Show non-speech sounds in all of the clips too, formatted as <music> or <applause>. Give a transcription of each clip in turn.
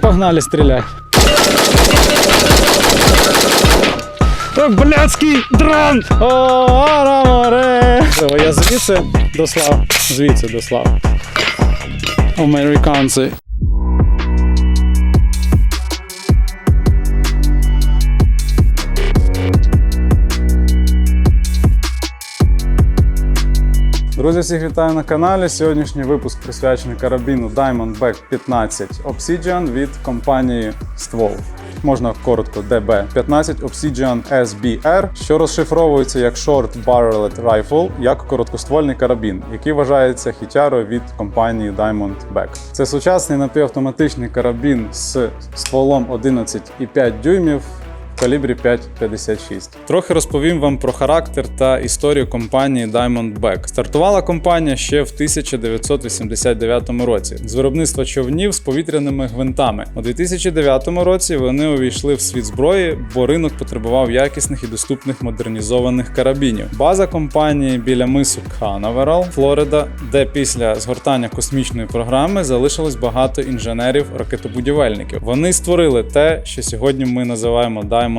Погнали, стріляй. Блядський дрон! О, араморе! Я звідси дослав. Звідси дослав. Американці. Друзі, всіх вітаю на каналі. Сьогоднішній випуск присвячений карабіну Diamondback 15 Obsidian від компанії Ствол. Можна коротко DB15 Obsidian SBR, що розшифровується як Short Barreled Rifle, як короткоствольний карабін, який вважається хітярою від компанії Diamondback. Це сучасний напівавтоматичний карабін з стволом 11,5 дюймів калібрі 5,56. Трохи розповім вам про характер та історію компанії Diamondback. Стартувала компанія ще в 1989 році з виробництва човнів з повітряними гвинтами. У 2009 році вони увійшли в світ зброї, бо ринок потребував якісних і доступних модернізованих карабінів. База компанії біля мису Канаверал, Флорида, де після згортання космічної програми залишилось багато інженерів-ракетобудівельників. Вони створили те, що сьогодні ми називаємо Diamondback.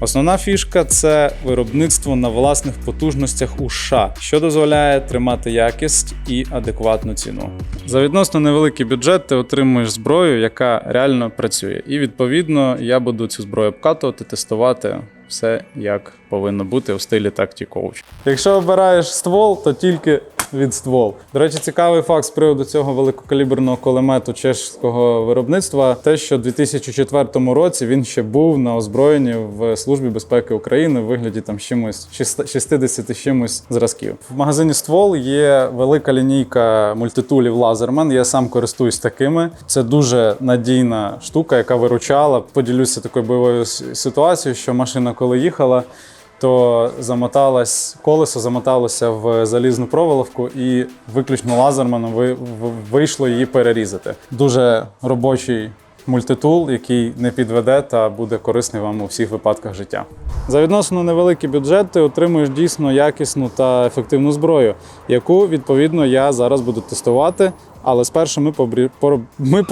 Основна фішка це виробництво на власних потужностях у США, що дозволяє тримати якість і адекватну ціну. За відносно невеликий бюджет ти отримуєш зброю, яка реально працює. І відповідно я буду цю зброю обкатувати, тестувати. Все як повинно бути у стилі Tactic Coach. Якщо обираєш ствол, то тільки від ствол. До речі, цікавий факт з приводу цього великокаліберного кулемету чешського виробництва, те, що у 2004 році він ще був на озброєнні в Службі безпеки України в вигляді там чимось 60 чимось зразків. В магазині ствол є велика лінійка мультитулів Лазерман. Я сам користуюсь такими. Це дуже надійна штука, яка виручала. Поділюся такою бойовою ситуацією, що машина, коли їхала то замоталось колесо замоталося в залізну проволоку, і виключно лазерманом ви- вийшло її перерізати. Дуже робочий мультитул, який не підведе та буде корисний вам у всіх випадках життя. За відносно невеликий бюджет ти отримуєш дійсно якісну та ефективну зброю, яку відповідно я зараз буду тестувати. Але спершу ми побрі... ми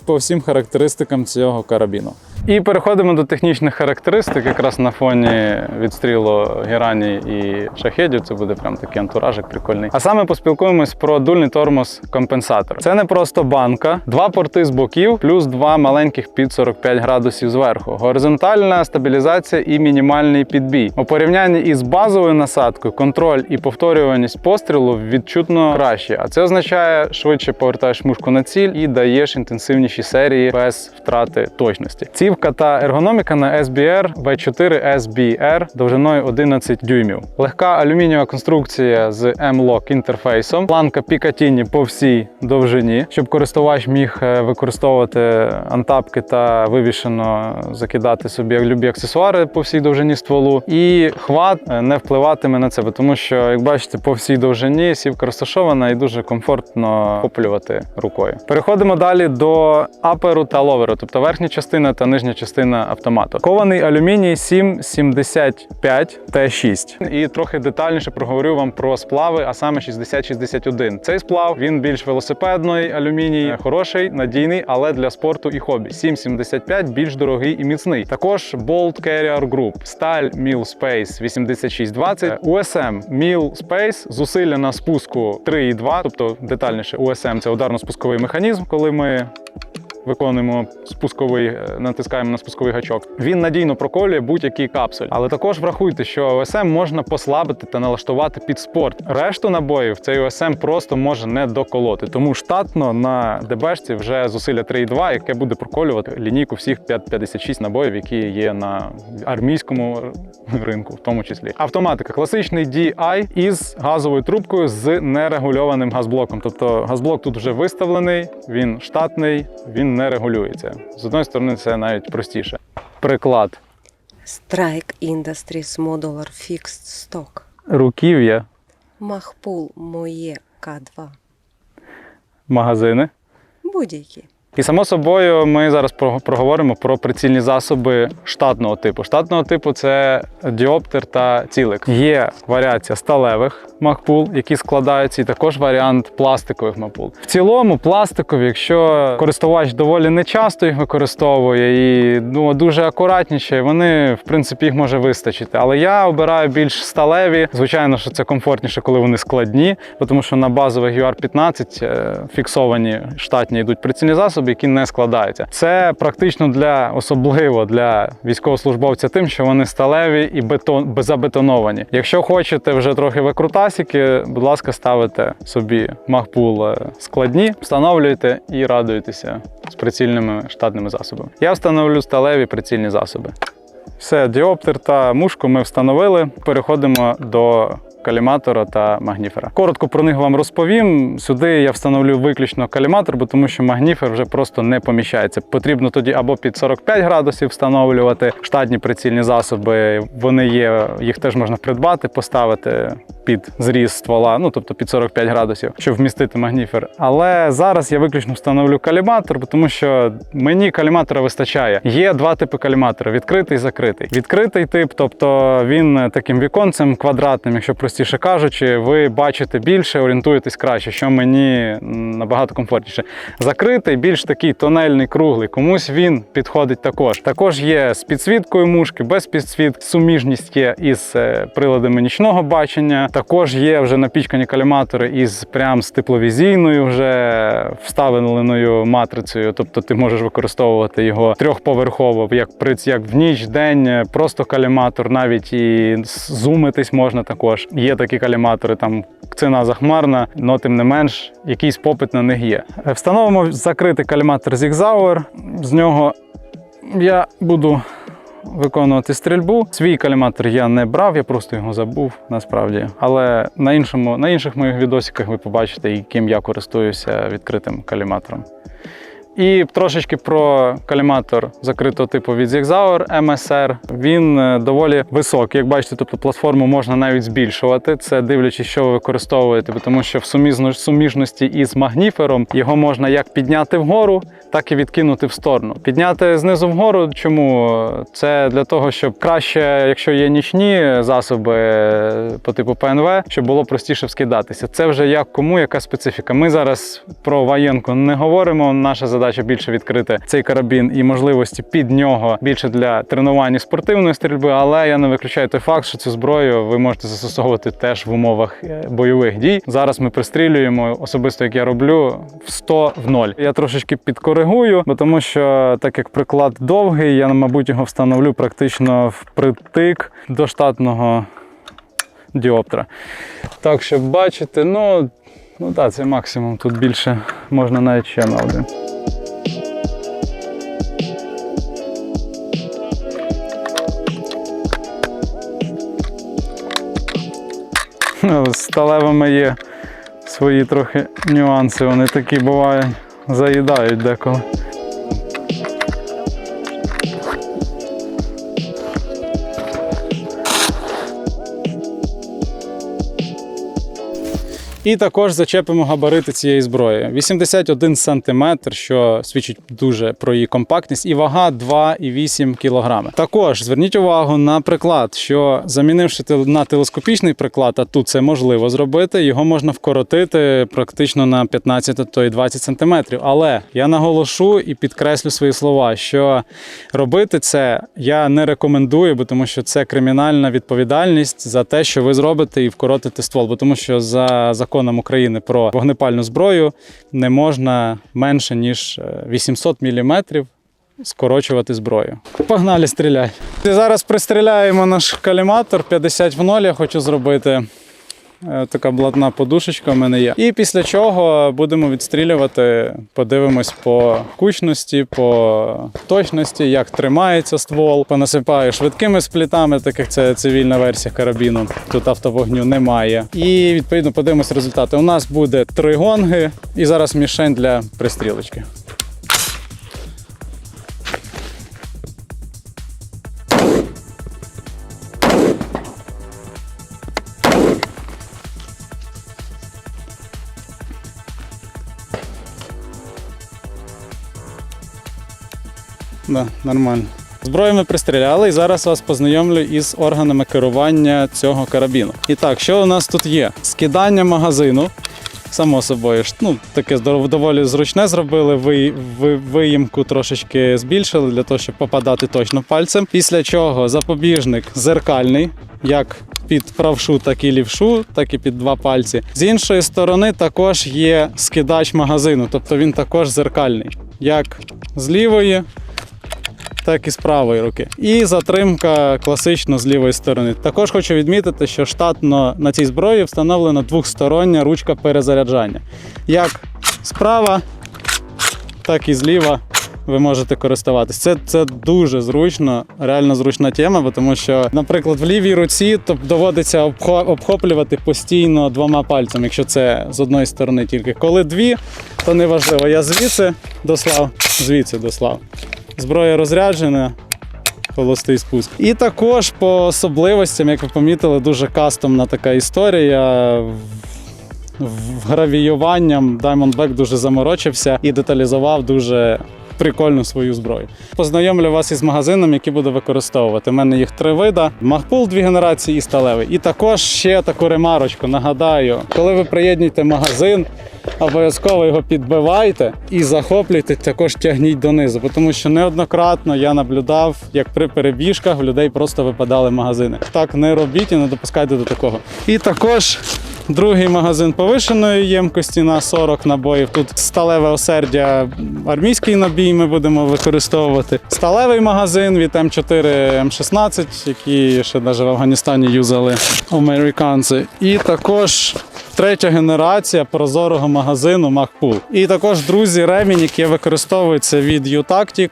по всім характеристикам цього карабіну. І переходимо до технічних характеристик, якраз на фоні відстрілу герані і шахедів. Це буде прям такий антуражик прикольний. А саме поспілкуємось про дульний тормоз компенсатор. Це не просто банка, два порти з боків, плюс два маленьких під 45 градусів зверху. Горизонтальна стабілізація і мінімальний підбій. У порівнянні із базовою насадкою, контроль і повторюваність пострілу відчутно краще. А це означає, швидше повертаєш мушку на ціль і даєш інтенсивніші серії без втрати точності. Цівка та ергономіка на SBR V4 SBR довжиною 11 дюймів. Легка алюмінієва конструкція з M-Lock інтерфейсом, планка Picatinny по всій довжині, щоб користувач міг е, використовувати антапки та вивішено закидати собі любі аксесуари по всій довжині стволу. І хват е, не впливатиме на це, тому що, як бачите, по всій довжині сівка розташована і дуже комфортно охоплювати рукою. Переходимо далі до аперу та ловеру, тобто верхня частина та нижня частина автомату. Кований алюміній 775 Т6. І трохи детальніше проговорю вам про сплави, а саме 6061. Цей сплав він більш велосипедний алюміній, е, хороший, надійний, але для спорту і хобі. 775 більш дорогий і міцний. Також Bolt Carrier Group, сталь Mill Space 8620, USM Mill Space, зусилля на спуску 3,2, тобто детальніше USM це ударно-спусковий механізм, коли ми виконуємо спусковий, е, натискаємо на спусковий гачок. Він надійно проколює будь-який капсуль. Але також врахуйте, що OSM можна послабити та налаштувати під спорт. Решту набоїв цей OSM просто може не доколоти. Тому штатно на ДБшці вже зусилля 3,2, яке буде проколювати лінійку всіх 556 набоїв, які є на армійському ринку, в тому числі. Автоматика класичний DI із газовою трубкою з нерегульованим газблоком. Тобто газблок тут вже виставлений, він штатний, він не регулюється. З одної сторони, це навіть простіше. Приклад Strike Industries Modular Fixed Stock. руків'я, Махпул моє К2. магазини. Будь-які. І само собою ми зараз проговоримо про прицільні засоби штатного типу. Штатного типу це діоптер та цілик. Є варіація сталевих макпул, які складаються, і також варіант пластикових макпул. В цілому, пластикові, якщо користувач доволі не часто їх використовує і ну, дуже акуратніше, вони в принципі їх може вистачити. Але я обираю більш сталеві. Звичайно, що це комфортніше, коли вони складні, тому що на базових UR-15 е, фіксовані штатні йдуть прицільні засоби, які не складаються. Це практично для особливо для військовослужбовця, тим, що вони сталеві і бетон забетоновані. Якщо хочете вже трохи викрутасики, будь ласка, ставите собі махпул складні, встановлюйте і радуйтеся з прицільними штатними засобами. Я встановлю сталеві прицільні засоби. Все, діоптер та мушку ми встановили. Переходимо до каліматора та магніфера. Коротко про них вам розповім. Сюди я встановлю виключно каліматор, бо тому що магніфер вже просто не поміщається. Потрібно тоді або під 45 градусів встановлювати штатні прицільні засоби. Вони є, їх теж можна придбати, поставити під зріз ствола, ну тобто під 45 градусів, щоб вмістити магніфер. Але зараз я виключно встановлю каліматор, тому що мені каліматора вистачає. Є два типи каліматора: відкритий і закритий. Відкритий тип, тобто він таким віконцем квадратним, якщо простіше кажучи, ви бачите більше, орієнтуєтесь краще, що мені набагато комфортніше. Закритий, більш такий тонельний, круглий. Комусь він підходить також. Також є з підсвіткою мушки, без підсвітки, суміжність є із е, приладами нічного бачення. Також є вже напічкані каліматори із прям з тепловізійною вже вставленою матрицею. Тобто ти можеш використовувати його трьохповерхово, як при як в ніч, день, просто каліматор, навіть і зумитись можна також. Є такі каліматори, там ціна захмарна, але тим не менш, якийсь попит на них є. Встановимо закритий каліматор Zigzauer. З нього я буду виконувати стрільбу. Свій каліматор я не брав, я просто його забув насправді. Але на іншому, на інших моїх відосиках ви побачите, яким я користуюся відкритим каліматором. І трошечки про каліматор закритого типу від Zigzauer MSR. Він е, доволі високий. Як бачите, тобто платформу можна навіть збільшувати. Це дивлячись, що ви використовуєте, тому що в суміжності із магніфером його можна як підняти вгору, так і відкинути в сторону. Підняти знизу вгору. Чому? Це для того, щоб краще, якщо є нічні засоби е, по типу ПНВ, щоб було простіше вскидатися. Це вже як кому, яка специфіка. Ми зараз про воєнку не говоримо. Наша задача більше відкрити цей карабін і можливості під нього більше для тренування спортивної стрільби. Але я не виключаю той факт, що цю зброю ви можете застосовувати теж в умовах е, бойових дій. Зараз ми пристрілюємо особисто, як я роблю, в 100 в 0. Я трошечки підкоригую, бо тому що так як приклад довгий, я мабуть його встановлю практично впритик до штатного діоптера. Так, щоб бачити, ну, ну так, це максимум. Тут більше можна навіть ще на один. Сталевими є свої трохи нюанси. Вони такі бувають, заїдають деколи. І також зачепимо габарити цієї зброї. 81 см, що свідчить дуже про її компактність, і вага 2,8 кг. Також зверніть увагу на приклад, що замінивши на телескопічний приклад, а тут це можливо зробити, його можна вкоротити практично на 15 то й 20 см. Але я наголошу і підкреслю свої слова, що робити це я не рекомендую, бо тому що це кримінальна відповідальність за те, що ви зробите і вкоротите ствол. Бо тому що за законом України про вогнепальну зброю не можна менше ніж е, 800 мм скорочувати зброю. Погнали стріляй. Зараз пристріляємо наш каліматор 50 в 0 я хочу зробити. Е, Така блатна подушечка в мене є. І після чого будемо відстрілювати, подивимось по кучності, по точності, як тримається ствол. Понасипаю швидкими сплітами, так як це цивільна версія карабіну. Тут автовогню немає. І відповідно подивимось результати. У нас буде три гонги і зараз мішень для пристрілочки. Да, нормально. Зброю ми пристріляли, і зараз вас познайомлю із органами керування цього карабіну. І так, що у нас тут є? Скидання магазину. Само собою, ну, таке доволі зручне зробили. Ви, ви, виїмку трошечки збільшили для того, щоб попадати точно пальцем. Після чого запобіжник зеркальний, як під правшу, так і лівшу, так і під два пальці. З іншої сторони також є скидач магазину, тобто він також зеркальний. Як з лівої, так і з правої руки. І затримка класично з лівої сторони. Також хочу відмітити, що штатно на цій зброї встановлена двохстороння ручка перезаряджання. Як справа, так і зліва ви можете користуватись. Це, це дуже зручно, реально зручна тема, бо тому що, наприклад, в лівій руці то доводиться обхоплювати постійно двома пальцями, якщо це з одної сторони тільки. Коли дві, то неважливо. Я звідси дослав, звідси дослав. Зброя розряджена, холостий спуск. І також по особливостям, як ви помітили, дуже кастомна така історія. Гравіюванням Diamondback дуже заморочився і деталізував дуже прикольну свою зброю. Познайомлю вас із магазином, який буду використовувати. У мене їх три вида: Магпул, дві генерації і сталевий. І також ще таку ремарочку. Нагадаю, коли ви приєднуєте магазин, обов'язково його підбивайте і захоплюйте, також тягніть донизу. Тому що неоднократно я наблюдав, як при перебіжках в людей просто випадали магазини. Так не робіть і не допускайте до такого. І також Другий магазин повишеної ємкості на 40 набоїв. Тут сталеве осердя, армійський набій ми будемо використовувати. Сталевий магазин від М4 М16, які ще навіть в Афганістані юзали американці. І також третя генерація прозорого магазину Макпул. І також, друзі, ремінь, який використовується від U-Tactic,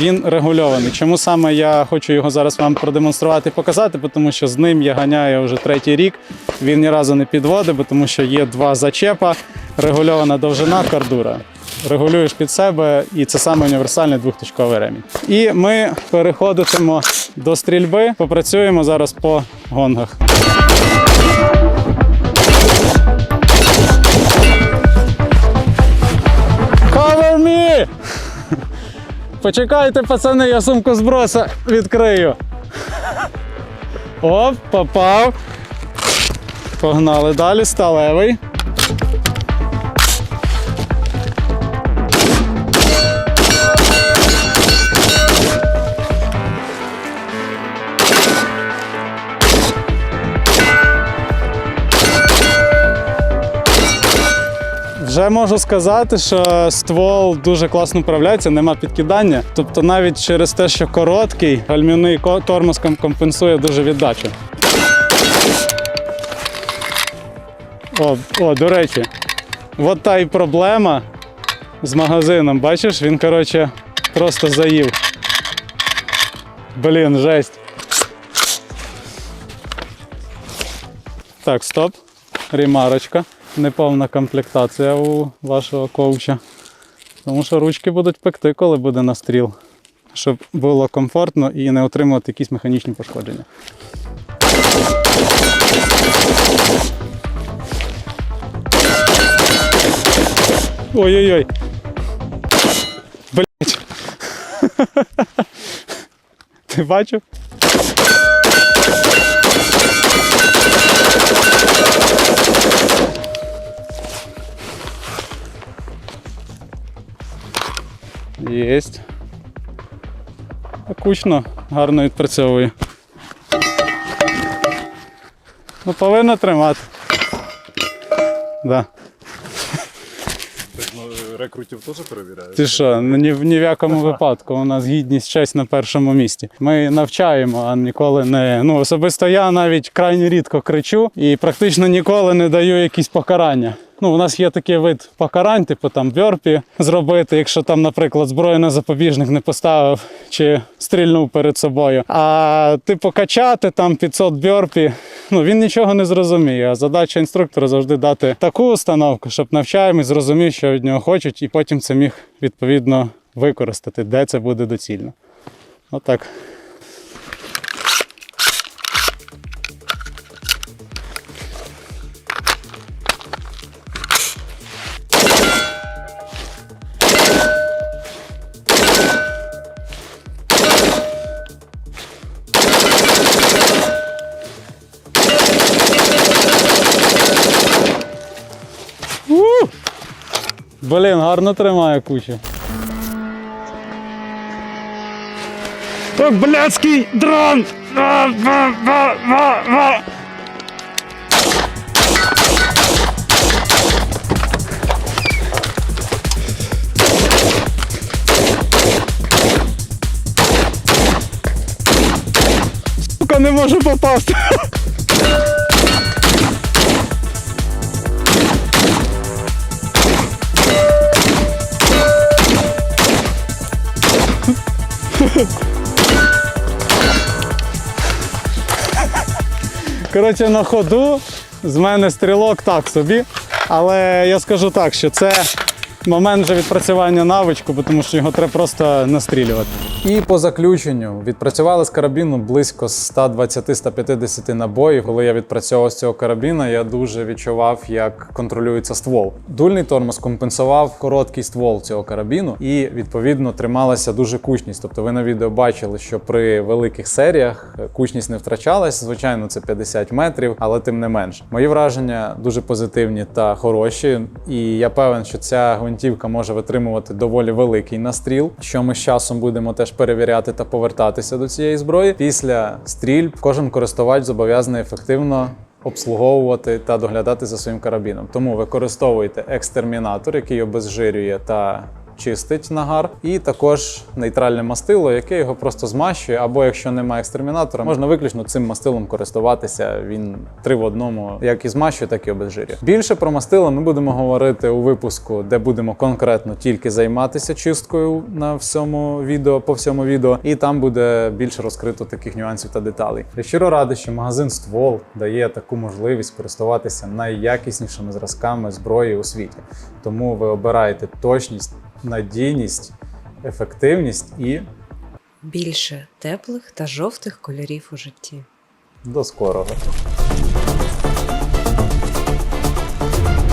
він регульований. Чому саме я хочу його зараз вам продемонструвати і показати? Тому що з ним я ганяю вже третій рік. Він ні разу не підводить, тому що є два зачепа, регульована довжина кардура. Регулюєш під себе, і це саме універсальний двохточковий ремінь. І ми переходитимо до стрільби. Попрацюємо зараз по гонгах. Почекайте, пацани, я сумку зброса відкрию. Оп, попав. Погнали далі, сталевий. Вже можу сказати, що ствол дуже класно управляється, нема підкидання. Тобто навіть через те, що короткий, гальмівний тормоз компенсує дуже віддачу. О, о, до речі, от та й проблема з магазином. Бачиш, він, коротше, просто заїв. Блін, жесть. Так, стоп. Ремарочка. Неповна комплектація у вашого коуча. Тому що ручки будуть пекти, коли буде настріл. Щоб було комфортно і не отримувати якісь механічні пошкодження. Ой-ой-ой. Блять. <laughs> Ти бачив? Єсть. Кучно, гарно відпрацьовує. Ну, повинно тримати. Да. Ну, рекрутів теж перевіряють. Ти що, ну, ні, в- ні в якому випадку. У нас гідність честь на першому місці. Ми навчаємо, а ніколи не. Ну, особисто я навіть крайне рідко кричу і практично ніколи не даю якісь покарання. Ну, у нас є такий вид покарань, типу там бьорпі зробити, якщо там, наприклад, зброю на запобіжник не поставив чи стрільнув перед собою. А типу качати там 500 бьорпі, ну він нічого не зрозуміє. А задача інструктора завжди дати таку установку, щоб навчаємось, зрозумів, що від нього хочуть, і потім це міг відповідно використати, де це буде доцільно. Отак. Гарно тримає кучу. Так, блядський дрон! А, ва, ва, ва, ва. Сука, не можу попасти. <laughs> Коротше, на ходу з мене стрілок так собі. Але я скажу так, що це момент вже відпрацювання навичку, тому що його треба просто настрілювати. І по заключенню відпрацювали з карабіну близько 120-150 набоїв. Коли я відпрацьовував з цього карабіна, я дуже відчував, як контролюється ствол. Дульний тормоз компенсував короткий ствол цього карабіну і відповідно трималася дуже кучність. Тобто ви на відео бачили, що при великих серіях кучність не втрачалась. Звичайно, це 50 метрів, але тим не менш. Мої враження дуже позитивні та хороші. І я певен, що ця гвинтівка може витримувати доволі великий настріл, що ми з часом будемо теж перевіряти та повертатися до цієї зброї. Після стрільб кожен користувач зобов'язаний ефективно. Обслуговувати та доглядати за своїм карабіном. Тому використовуйте екстермінатор, який обезжирює та чистить нагар, і також нейтральне мастило, яке його просто змащує. Або якщо немає екстермінатора, можна виключно цим мастилом користуватися. Він три в одному, як і змащує, так і обезжирює. Більше про мастило ми будемо говорити у випуску, де будемо конкретно тільки займатися чисткою на всьому відео, по всьому відео, і там буде більше розкрито таких нюансів та деталей. Я щиро радий, що магазин ствол дає таку можливість користуватися найякіснішими зразками зброї у світі. Тому ви обираєте точність, надійність, ефективність і Більше теплих та жовтих кольорів у житті. до скорого.